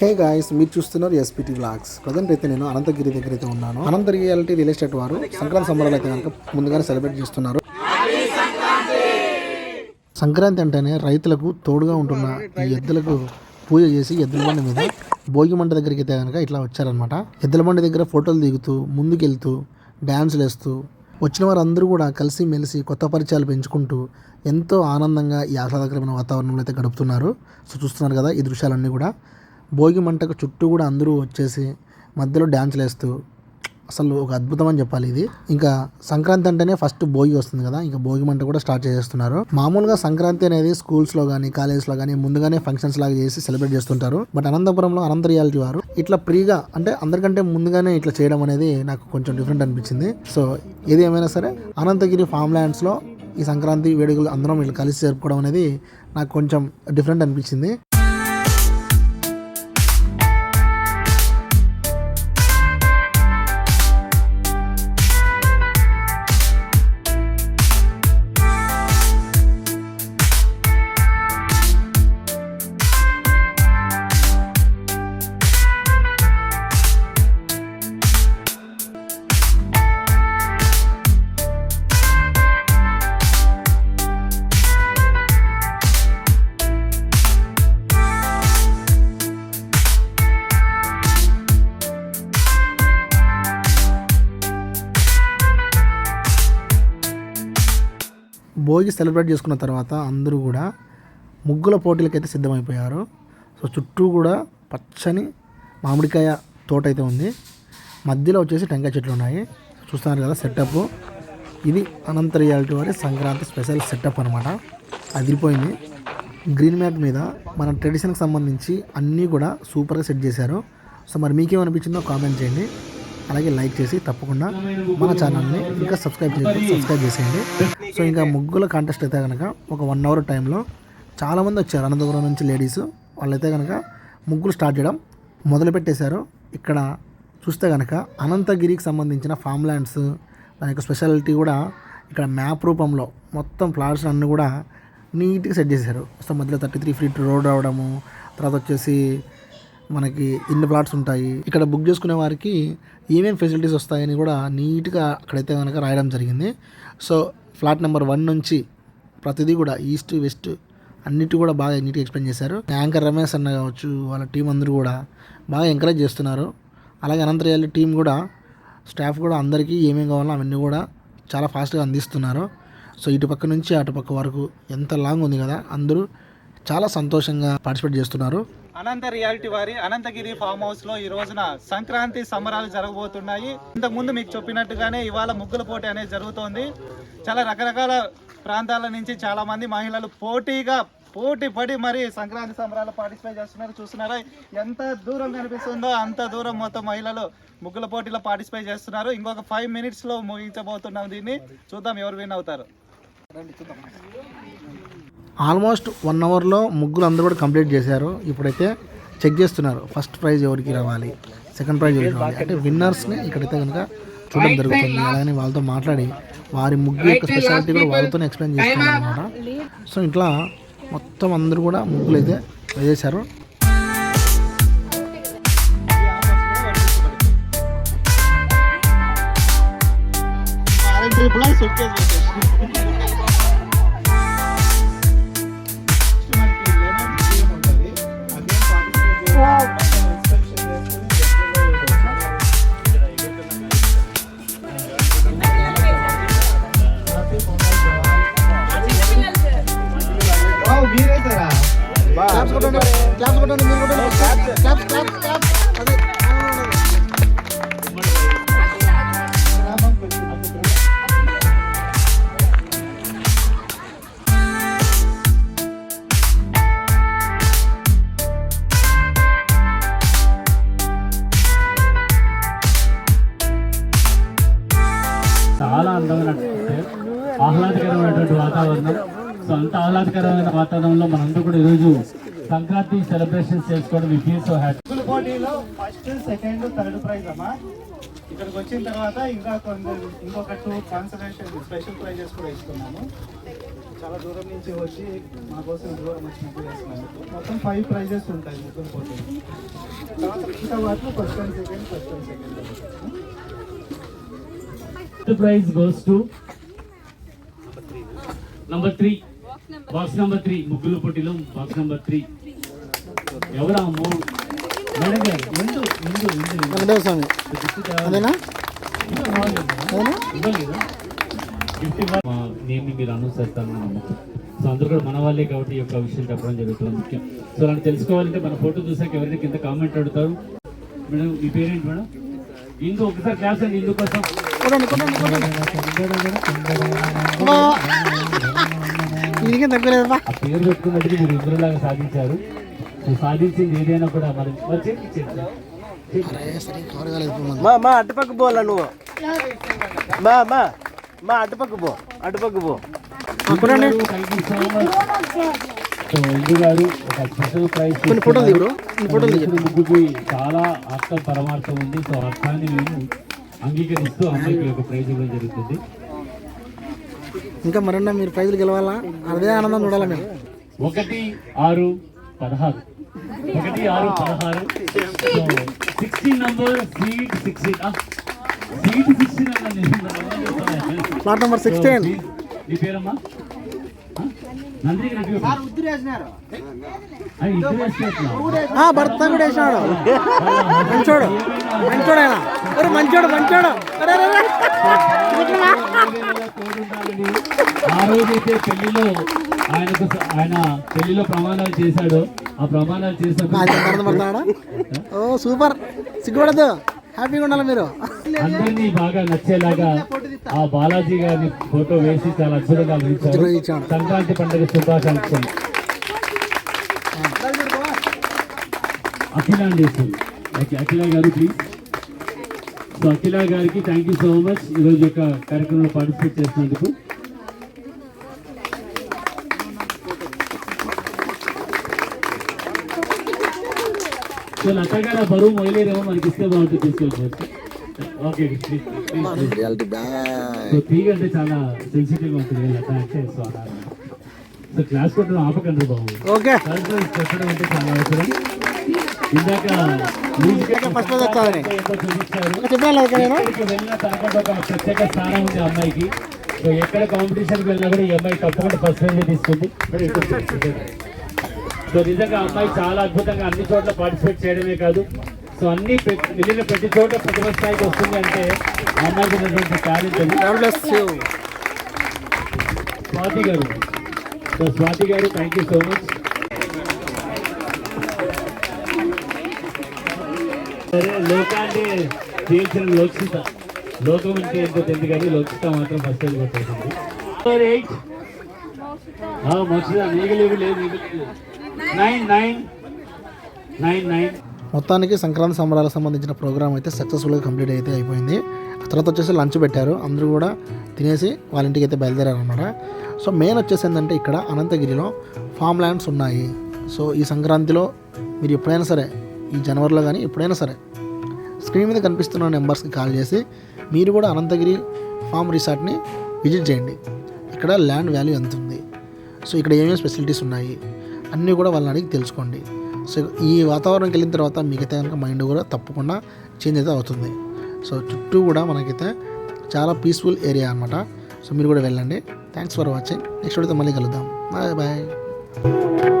Hey guys మీరు చూస్తున్నారు SPT blogs present అయితే నేను అనంతగిరి దగ్గర అయితే ఉన్నాను. అనంత రియాలిటీ రియల్ ఎస్టేట్ వారు సంక్రాంతి సంబరాలు అయితే కనుక ముందుగానే సెలబ్రేట్ చేస్తున్నారు. సంక్రాంతి అంటేనే రైతులకు తోడుగా ఉంటున్న ఈ ఎద్దులకు పూజ చేసి ఎద్దుల బండి మీద భోగి మంట దగ్గరికి అయితే కనుక ఇట్లా వచ్చారనమాట ఎద్దుల బండి దగ్గర ఫోటోలు దిగుతూ ముందుకెళ్తూ డ్యాన్సులు వేస్తూ వచ్చిన వారందరూ కూడా కలిసి మెలిసి కొత్త పరిచయాలు పెంచుకుంటూ ఎంతో ఆనందంగా ఈ ఆహ్లాదకరమైన వాతావరణంలో అయితే గడుపుతున్నారు. సో చూస్తున్నారు కదా ఈ దృశ్యాలన్నీ కూడా. భోగి మంటకు చుట్టూ కూడా అందరూ వచ్చేసి మధ్యలో డ్యాన్సులు వేస్తూ అసలు ఒక అద్భుతం అని చెప్పాలి ఇది. ఇంకా సంక్రాంతి అంటేనే ఫస్ట్ భోగి వస్తుంది కదా ఇంకా భోగి మంట కూడా స్టార్ట్ చేస్తున్నారు మామూలుగా సంక్రాంతి అనేది స్కూల్స్లో కానీ కాలేజెస్లో కానీ ముందుగానే ఫంక్షన్స్ లాగా చేసి సెలబ్రేట్ చేస్తుంటారు. బట్ అనంతపురంలో అనంత రియాలిటీ వారు ఇట్లా ఫ్రీగా అంటే అందరికంటే ముందుగానే ఇట్లా చేయడం అనేది నాకు కొంచెం డిఫరెంట్ అనిపించింది. సో ఏది ఏమైనా సరే అనంతగిరి ఫామ్ ల్యాండ్స్లో ఈ సంక్రాంతి వేడుకలు అందరం వీళ్ళు కలిసి జరుపుకోవడం అనేది నాకు కొంచెం డిఫరెంట్ అనిపించింది. భోగి సెలబ్రేట్ చేసుకున్న తర్వాత అందరూ కూడా ముగ్గుల పోటీలకైతే సిద్ధమైపోయారు. సో చుట్టూ కూడా పచ్చని మామిడికాయ తోట అయితే ఉంది. మధ్యలో వచ్చేసి టెంకాయ చెట్లు ఉన్నాయి. చూస్తున్నారు కదా సెటప్. ఇది అనంత రియాలిటీ వారి సంక్రాంతి స్పెషల్ సెటప్ అనమాట అదిరిపోయింది. గ్రీన్ మ్యాట్ మీద మన ట్రెడిషన్కి సంబంధించి అన్నీ కూడా సూపర్గా సెట్ చేశారు. సో మరి మీకేమనిపించిందో కామెంట్ చేయండి. అలాగే లైక్ చేసి తప్పకుండా మన ఛానల్ని ఇంకా సబ్స్క్రైబ్ చేసి సబ్స్క్రైబ్ చేసేయండి. సో ఇంకా ముగ్గుల కాంటెస్ట్ అయితే కనుక ఒక వన్ అవర్ టైంలో చాలామంది వచ్చారు. అనంతపురం నుంచి లేడీస్ వాళ్ళైతే కనుక ముగ్గులు స్టార్ట్ చేయడం మొదలుపెట్టేశారు ఇక్కడ చూస్తే కనుక అనంతగిరికి సంబంధించిన ఫామ్ ల్యాండ్స్ దాని యొక్క స్పెషాలిటీ కూడా ఇక్కడ మ్యాప్ రూపంలో మొత్తం ప్లాట్స్ అన్నీ కూడా నీట్గా సెట్ చేశారు. సో మధ్యలో థర్టీ త్రీ ఫీట్ రోడ్ రావడము తర్వాత వచ్చేసి మనకి ఇన్ని ప్లాట్స్ ఉంటాయి. ఇక్కడ బుక్ చేసుకునే వారికి ఏమేమి ఫెసిలిటీస్ వస్తాయని కూడా నీట్గా అక్కడైతే కనుక రాయడం జరిగింది. సో ఫ్లాట్ నెంబర్ వన్ నుంచి ప్రతిదీ కూడా ఈస్ట్ వెస్ట్ అన్నిటి కూడా బాగా నీట్గా ఎక్స్ప్లెయిన్ చేశారు. యాంకర్ రమేష్ అన్న కావచ్చు వాళ్ళ టీం అందరూ కూడా బాగా ఎంకరేజ్ చేస్తున్నారు. అలాగే అనంతర్యాల టీం కూడా స్టాఫ్ కూడా అందరికీ ఏమేమి కావాలో అవన్నీ కూడా చాలా ఫాస్ట్గా అందిస్తున్నారు. సో ఇటు పక్క నుంచి అటు పక్క వరకు ఎంత లాంగ్ ఉంది కదా అందరూ చాలా సంతోషంగా పార్టిసిపేట్ చేస్తున్నారు. అనంత రియాలిటీ వారి అనంతగిరి ఫామ్ హౌస్లో ఈ రోజున సంక్రాంతి సంబరాలు జరగబోతున్నాయి. ఇంతకు ముందు మీకు చెప్పినట్టుగానే ఇవాళ ముగ్గుల పోటీ అనేది జరుగుతోంది. చాలా రకరకాల ప్రాంతాల నుంచి చాలా మంది మహిళలు పోటీగా పోటీ పడి మరి సంక్రాంతి సంబరాలు పార్టిసిపేట్ చేస్తున్నారు. చూస్తున్నారా? ఎంత దూరం కనిపిస్తుందో అంత దూరం మొత్తం మహిళలు ముగ్గుల పోటీలో పార్టిసిపేట్ చేస్తున్నారు. ఇంకొక ఫైవ్ మినిట్స్లో ముగించబోతున్నాం దీన్ని. చూద్దాం ఎవరు విన్ అవుతారు. ఆల్మోస్ట్ వన్ అవర్లో ముగ్గురు అందరూ కూడా కంప్లీట్ చేశారు. ఇప్పుడైతే చెక్ చేస్తున్నారు. ఫస్ట్ ప్రైజ్ ఎవరికి రావాలి? సెకండ్ ప్రైజ్ ఎవరికి రావాలి? అంటే విన్నర్స్ని ఇక్కడైతే కనుక చూడడం జరుగుతుంది. అలాగే వాళ్ళతో మాట్లాడి వారి ముగ్గు యొక్క స్పెషాలిటీ కూడా వాళ్ళతోనే ఎక్స్ప్లెయిన్ చేస్తున్నారు అనమాట సో ఇట్లా మొత్తం అందరూ కూడా ముగ్గులు అయితే వేసేశారు క్లాప్స్ ఆహ్లాదకరమైనటువంటి వాతావరణం. సో అంత ఆహ్లాదకరమైన వాతావరణంలో మనందరూ కూడా ఈరోజు సంక్రాంతి సెలబ్రేషన్స్ చేసుకోవడం వి ఫీల్ సో హ్యాపీ పోటీలో ఫస్ట్ సెకండ్ థర్డ్ ప్రైజ్ అమ్మా. ఇక్కడికి వచ్చిన తర్వాత ఇంకా కొంచెం ఇంకొక టూ కాన్సన్ట్రేషన్ స్పెషల్ ప్రైజెస్ కూడా ఇస్తున్నాము చాలా దూరం నుంచి వచ్చి మా కోసం దూరం వచ్చినప్పుడు చేస్తున్నాము మొత్తం ఫైవ్ ప్రైజెస్ ఉంటాయి ముగ్గుల పోటీలు. The prize goes to number three. Box number three ముగ్గులు పోటీలో బాక్స్ నెంబర్ త్రీ ఎవరా అమ్మో మేడం గారు ముందు ముందు ముందు వెంకటేశ్వర స్వామి అదేనా అదేనా గిఫ్ట్ మా నేమ్ని మీరు అనుసరిస్తారని నమ్మకం సో అందరూ కూడా మన వాళ్ళే కాబట్టి ఈ యొక్క విషయం చెప్పడం జరుగుతుంది ముఖ్యం సో అలాంటి తెలుసుకోవాలంటే మన ఫోటో చూసాక ఎవరైనా కింద కామెంట్ అడుగుతారు మేడం మీ పేరేంటి మేడం ఇందు ఒకసారి క్లాస్ అండి ఇందు కోసం పేరు పెట్టుకున్నట్టుగా మీరు ఇంద్రులాగా సాధించారు. సో సాధించింది ఏదైనా కూడా. మా మా అటుపక్క పోలా నువ్వు? మా మా మా అటుపక్క పో అటుపక్క పో. సో ఇందు గారు ఒక స్పెషల్ ప్రైజ్ కొన్ని ఫోటోలు దిగుడు కొన్ని ఫోటోలు దిగు ముగ్గుకి చాలా అర్థం పరమార్థం ఉంది. సో అర్థాన్ని మేము అంగీకరిస్తూ అమ్మాయికి ఒక ప్రైజ్ ఇవ్వడం జరుగుతుంది. ఇంకా మరన్నా మీరు ప్రైజులు గెలవాలా? అదే ఆనందం చూడాలా మేము? ఒకటి ఆరు పదహారు. ఒకటి ఆరు పదహారు. Sixteen number seat sixteen seat sixteen plot number sixteen నీ పేరమ్మా? వేస్తే ఎట్లా? భర్త కూడా వేసినాడు. మంచోడు. మంచోడు ఆయన మంచోడు మంచోడు. తోడుండాలని ఆ రోజైతే పెళ్ళిలో ఆయనకు ఆయన పెళ్ళిలో ప్రమాణాలు చేశాడు. ఆ ప్రమాణాలు చేసినప్పుడు సూపర్. సిగ్గుపడద్దు. హ్యాపీగా ఉండాలి మీరు. అందరినీ బాగా నచ్చేలాగా ఆ బాలాజీ గారి ఫోటో వేసి చాలా అద్భుతంగా అందించారు సంక్రాంతి పండుగ శుభాకాంక్షలు. అఖిల అండి ఓకే అఖిల గారు ప్లీజ్ సో అఖిల గారికి థ్యాంక్ యూ సో మచ్ ఈరోజు యొక్క కార్యక్రమంలో పార్టిసిపేట్ చేసినందుకు. సో లత గారు బరువు మొయలేరేమో మనకి ఇస్తే బాగుంటుంది తీసుకెళ్ళిపోవచ్చు ఓకే సో తీగ అంటే చాలా సెన్సిటివ్ ఉంటుంది లత అంటే సో అలా. సో క్లాస్ కొట్టడం ఆపకండి బాబు. ఓకే పెట్టడం అంటే చాలా అవసరం. ఇందాక ఫస్ట్ చెప్పాను ఒక ప్రత్యేక స్థానం ఉంది అమ్మాయికి. సో ఎక్కడ కాంపిటీషన్కి వెళ్ళినా కూడా ఈ అమ్మాయి తప్పకుండా ఫస్ట్ ప్రైజ్ తీసుకుంది. సో నిజంగా అమ్మాయి చాలా అద్భుతంగా అన్ని చోట్ల పార్టిసిపేట్ చేయడమే కాదు. సో అన్ని వెళ్ళిన ప్రతి చోట ప్రతిభ స్థాయికి వస్తుంది అంటే అమ్మాయికి ఉన్నటువంటి టాలెంట్. స్వాతి గారు. సో స్వాతి గారు థ్యాంక్ యూ సో మచ్ సరే లోకాన్ని చేసిన లోక్షిత లోకం అంటే ఏంటో తెలియదు కానీ లోక్షిత మాత్రం ఫస్ట్ టైం కొట్టేసింది. ఎయిట్ మోక్షిత లేదు నైన్ నైన్ నైన్ నైన్ మొత్తానికి సంక్రాంతి సంబరాలకు సంబంధించిన ప్రోగ్రామ్ అయితే సక్సెస్ఫుల్గా కంప్లీట్ అయితే అయిపోయింది. తర్వాత వచ్చేసి లంచ్ పెట్టారు. అందరూ కూడా తినేసి వాళ్ళ ఇంటికి అయితే బయలుదేరారు అనమాట సో మెయిన్ వచ్చేసి ఏంటంటే ఇక్కడ అనంతగిరిలో ఫామ్ ల్యాండ్స్ ఉన్నాయి. సో ఈ సంక్రాంతిలో మీరు ఎప్పుడైనా సరే ఈ జనవరిలో కానీ ఎప్పుడైనా సరే స్క్రీన్ మీద కనిపిస్తున్న నెంబర్స్కి కాల్ చేసి మీరు కూడా అనంతగిరి ఫామ్ రిసార్ట్ని విజిట్ చేయండి. ఇక్కడ ల్యాండ్ వాల్యూ ఎంత ఉంది? సో ఇక్కడ ఏమేమి ఫెసిలిటీస్ ఉన్నాయి? అన్నీ కూడా వాళ్ళని అడిగి తెలుసుకోండి. సో ఈ వాతావరణంకి వెళ్ళిన తర్వాత మిగతా కనుక మైండ్ కూడా తప్పకుండా చేంజ్ అయితే అవుతుంది. సో చుట్టూ కూడా మనకైతే చాలా పీస్ఫుల్ ఏరియా అనమాట సో మీరు కూడా వెళ్ళండి. Thanks for watching. నెక్స్ట్ వీడియోతో మళ్ళీ కలుద్దాం. Bye bye.